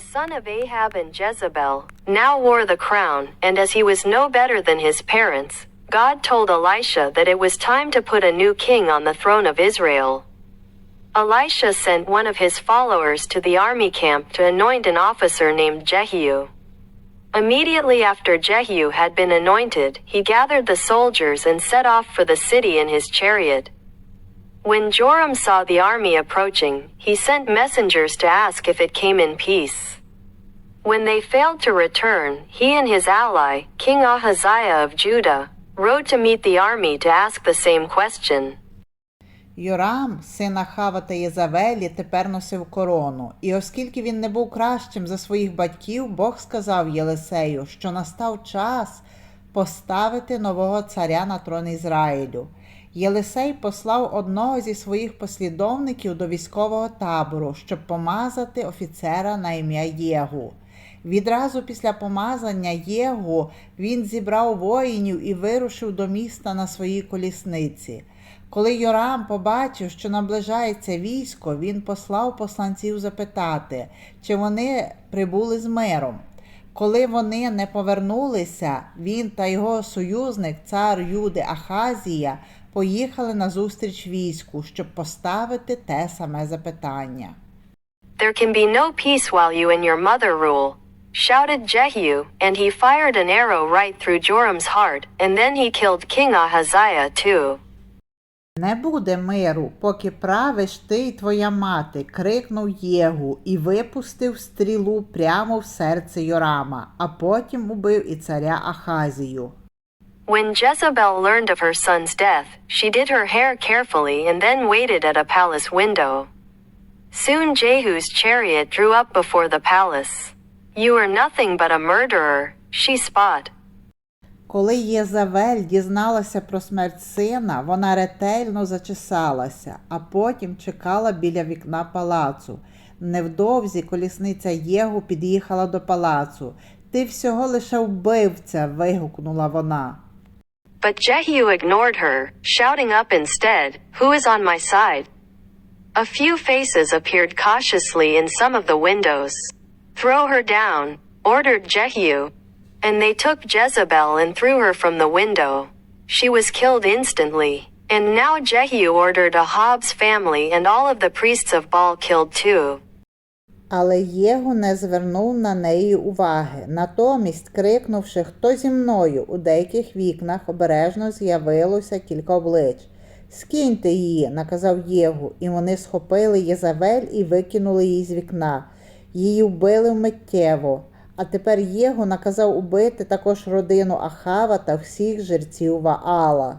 son of Ahab and Jezebel, now wore the crown, and as he was no better than his parents, God told Elisha that it was time to put a new king on the throne of Israel. Elisha sent one of his followers to the army camp to anoint an officer named Jehu. Immediately after Jehu had been anointed, he gathered the soldiers and set off for the city in his chariot. When Joram saw the army approaching, he sent messengers to ask if it came in peace. When they failed to return, he and his ally, King Ahaziah of Judah, rode to meet the army to ask the same question. Йорам, син Ахава та Єзавелі, тепер носив корону, і оскільки він не був кращим за своїх батьків, Бог сказав Єлисею, що настав час поставити нового царя на трон Ізраїлю. Єлисей послав одного зі своїх послідовників до військового табору, щоб помазати офіцера на ім'я Єгу. Відразу після помазання Єгу він зібрав воїнів і вирушив до міста на своїй колісниці. Коли Йорам побачив, що наближається військо, він послав посланців запитати, чи вони прибули з миром. Коли вони не повернулися, він та його союзник, цар Юди Ахазія, поїхали на зустріч війську, щоб поставити те саме запитання. There can be no peace while you and your mother rule, shouted Jehu, and he fired an arrow right through Joram's heart, and then he killed King Ahaziah too. Не буде миру, поки правиш ти й твоя мати, крикнув Єгу і випустив стрілу прямо в серце Йорама, а потім убив і царя Ахазію. When Jezebel learned of her son's death, she did her hair carefully and then waited at a palace window. Soon Jehu's chariot drew up before the palace. You are nothing but a murderer, she spot. Коли Єзавель дізналася про смерть сина, вона ретельно зачесалася, а потім чекала біля вікна палацу. Невдовзі колісниця Єгу під'їхала до палацу. Ти всього лише вбивця. вигукнула вона. But Jehu ignored her, shouting up instead, Who is on my side? A few faces appeared cautiously in some of the windows. Throw her down, ordered Jehu. And they took Jezebel and threw her from the window. She was killed instantly. And now Jehu ordered Ahab's family and all of the priests of Baal killed too. Але Єгу не звернув на неї уваги. Натомість, крикнувши Хто зі мною, у деяких вікнах обережно з'явилося кілька облич. Скиньте її, наказав Єгу, і вони схопили Єзавель і викинули її з вікна. Її вбили вмиттєво. А тепер Єгу наказав убити також родину Ахава та всіх жерців Ваала.